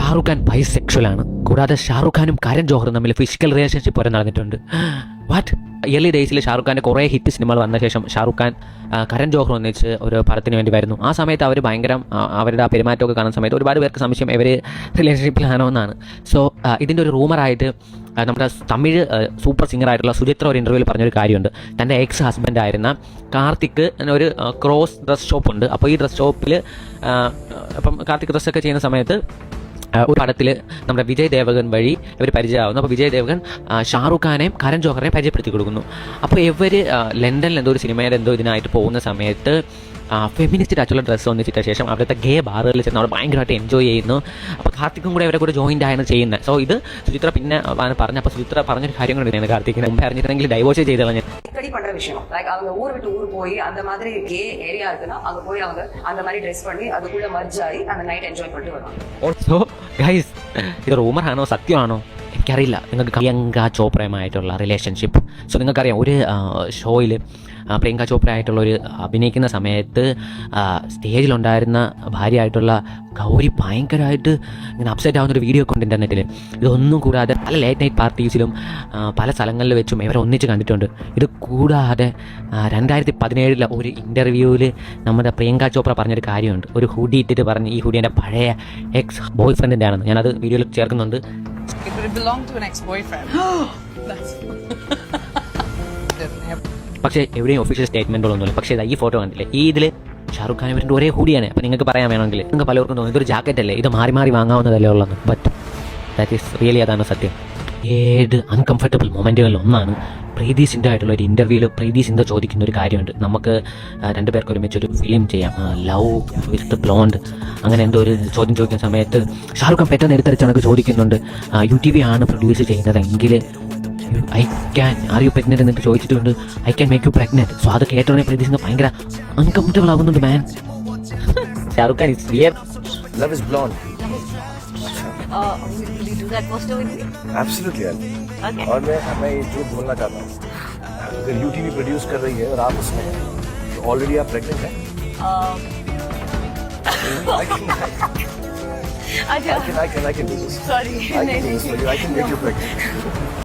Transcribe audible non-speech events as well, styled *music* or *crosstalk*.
ഷാറുഖ് ഖാൻ ആണ്. കൂടാതെ ഷാറുഖ് ഖാനും കരൺ ജോഹറും തമ്മിൽ ഫിസിക്കൽ റിലേഷൻഷിപ്പ് വരെ നടന്നിട്ടുണ്ട്. വാട്ട് ഇയർലി ഡേയ്സിൽ ഷാറുഖ് ഖാന്റെ കുറേ ഹിറ്റ് സിനിമകൾ വന്ന ശേഷം ഷാറുഖ് ഖാൻ കരൺ ജോഹർ ഒന്നിച്ച് ഒരു പടത്തിന് വേണ്ടി വരുന്നു. ആ സമയത്ത് അവർ ഭയങ്കര അവരുടെ ആ പെരുമാറ്റമൊക്കെ കാണുന്ന സമയത്ത് ഒരുപാട് പേർക്ക് സംശയം ഇവർ റിലേഷൻഷിപ്പിലാണോ എന്നാണ്. സോ ഇതിന്റെ ഒരു റൂമറായിട്ട് നമ്മുടെ തമിഴ് സൂപ്പർ സിംഗർ ആയിട്ടുള്ള സുചിത്ര ഒരു ഇന്റർവ്യൂവിൽ പറഞ്ഞൊരു കാര്യമുണ്ട്. തന്റെ എക്സ് ഹസ്ബൻഡ് ആയിരുന്ന കാർത്തിക് ഒരു ക്രോസ് ഡ്രസ് ഷോപ്പ് ഉണ്ട്. അപ്പോൾ ഈ ഡ്രസ് ഷോപ്പിൽ അപ്പം കാർത്തിക് ഡ്രസ്സൊക്കെ ചെയ്യുന്ന സമയത്ത് ഒരു പടത്തിൽ നമ്മുടെ വിജയ് ദേവകൻ വഴി ഇവർ പരിചയമാവുന്നു. അപ്പോൾ വിജയ് ദേവകൻ ഷാറുഖ് ഖാനെയും കരൺ ജോഹറിനെയും പരിചയപ്പെടുത്തി കൊടുക്കുന്നു. അപ്പോൾ ഇവർ ലണ്ടനിൽ എന്തോ ഒരു സിനിമയിൽ എന്തോ ഇതിനായിട്ട് പോകുന്ന സമയത്ത് ഫെമിനിസ്റ്റ് ടച്ചുള്ള ഡ്രസ്സ് ഒന്നിച്ചിട്ട ശേഷം അവിടുത്തെ ഗേ ബാറുകളിൽ ചെന്ന് അവിടെ ഭയങ്കരമായിട്ട് എൻജോയ് ചെയ്യുന്നു അപ്പോൾ കാർത്തിക്കും കൂടെ അവരെ കൂടെ ജോയിൻ്റ് ആണ് ചെയ്യുന്നത് സോ ഇത് സുചിത്ര പിന്നെ പറഞ്ഞ അപ്പോൾ സുചിത്ര പറഞ്ഞൊരു കാര്യം കൂടെ കാർത്തിക്കിന് മുമ്പ് അറിഞ്ഞിട്ടുണ്ടെങ്കിൽ ഡൈവോഴ്സ് ചെയ്ത് കളഞ്ഞു அடிக்கடி பண்ற விஷயம் லைக் அவங்க ஊர் விட்டு ஊர் போய் அந்த மாதிரி கே ஏரியா இருக்குன்னா அங்க போய் அவங்க அந்த மாதிரி ட்ரெஸ் பண்ணி அதுக்குள்ள மர்ஜ் ஆகி அந்த நைட் என்ஜாய் பண்ணிட்டு வருவாங்க ഓൾസോ ഗൈസ് ഇത് റൂമറാണോ സത്യമാണോ എനിക്കറിയില്ല. നിങ്ങൾക്ക് പ്രിയങ്ക ചോപ്രയുമായിട്ടുള്ള റിലേഷൻഷിപ്പ് സോ നിങ്ങൾക്കറിയാം ഒരു ഷോയിൽ പ്രിയങ്ക ചോപ്ര ആയിട്ടുള്ള ഒരു അഭിനയിക്കുന്ന സമയത്ത് സ്റ്റേജിലുണ്ടായിരുന്ന ഭാര്യയായിട്ടുള്ള ഗൗരി ഭയങ്കരമായിട്ട് ഇങ്ങനെ അപ്സെറ്റ് ആവുന്ന ഒരു വീഡിയോ ഒക്കെ ഉണ്ട് ഇന്റർനെറ്റിൽ ഇതൊന്നും കൂടാതെ പല ലേറ്റ് നൈറ്റ് പാർട്ടീസിലും പല സ്ഥലങ്ങളിൽ വെച്ചും ഇവരെ ഒന്നിച്ച് കണ്ടിട്ടുണ്ട്. ഇത് കൂടാതെ രണ്ടായിരത്തി പതിനേഴിലെ ഒരു ഇന്റർവ്യൂവിൽ നമ്മുടെ പ്രിയങ്ക ചോപ്ര പറഞ്ഞൊരു കാര്യമുണ്ട്. ഒരു ഹുഡി ഇട്ടിട്ട് പറഞ്ഞ് ഈ ഹുഡി എന്റെ പഴയ എക്സ് ബോയ് ഫ്രണ്ടിന്റെ ആണെന്ന് ഞാനത് വീഡിയോയിൽ ചേർക്കുന്നുണ്ട്. It would belong to an ex-boyfriend. *gasps* That's didn't have പക്ഷേ എവിടെയും ഒഫീഷ്യൽ സ്റ്റേറ്റ്മെന്റുകളൊന്നുമില്ല പക്ഷേ ഈ ഫോട്ടോ കണ്ടില്ലേ? ഈ ഇതിൽ ഷാറുഖ് ഖാൻ ഇവരുടെ ഒരേ ഹൂഡിയാണ് അപ്പൊ നിങ്ങൾക്ക് പറയാൻ വേണമെങ്കിൽ നിങ്ങൾക്ക് പലർക്കും തോന്നും ഇതൊരു ജാക്കറ്റ് അല്ലേ? ഇത് മാറി മാറി വാങ്ങാവുന്നതല്ലേ ഉള്ളത് ബട്ട് ദാറ്റ് ഈസ് റിയലി അതാണ് സത്യം. ഏത് അൺകംഫർട്ടബിൾ മൊമെന്റുകളിൽ ഒന്നാണ് പ്രീതി സിന്ധു ആയിട്ടുള്ള ഒരു ഇന്റർവ്യൂവിൽ പ്രീതി സിന്ധു ചോദിക്കുന്ന ഒരു കാര്യമുണ്ട്. നമുക്ക് രണ്ട് രണ്ടുപേർക്ക് ഒരുമിച്ച് ഒരു ഫിലിം ചെയ്യാം. ലവ് വിത്ത് ബ്ലോണ്ട് അങ്ങനെ എന്തോ ഒരു ചോദ്യം ചോദിക്കുന്ന സമയത്ത് ഷാറുഖ് ഖാൻ പെട്ടെന്ന് എടുത്തടിച്ചണക്ക് ചോദിക്കുന്നുണ്ട്. യു ടി വി ആണ് പ്രൊഡ്യൂസ് ചെയ്യുന്നതെങ്കിൽ I can are you pregnant എന്നിട്ട് ചോദിച്ചിട്ടുണ്ട്. I can make you pregnant so അത് കേട്ടോടെ പ്രീതി സിംഗ് ഭയങ്കര അൺകംഫർട്ടബിൾ ആകുന്നുണ്ട് man Shahrukh Khan is clear love is blonde. Absolutely, okay. और मैं मैं ये जो बोलना चाहता हूँ। अगर यू टी प्रोड्यूस कर रही है और आप उसमें तो ऑलरेडी आप प्रेग्नेंट हैं? अच्छा।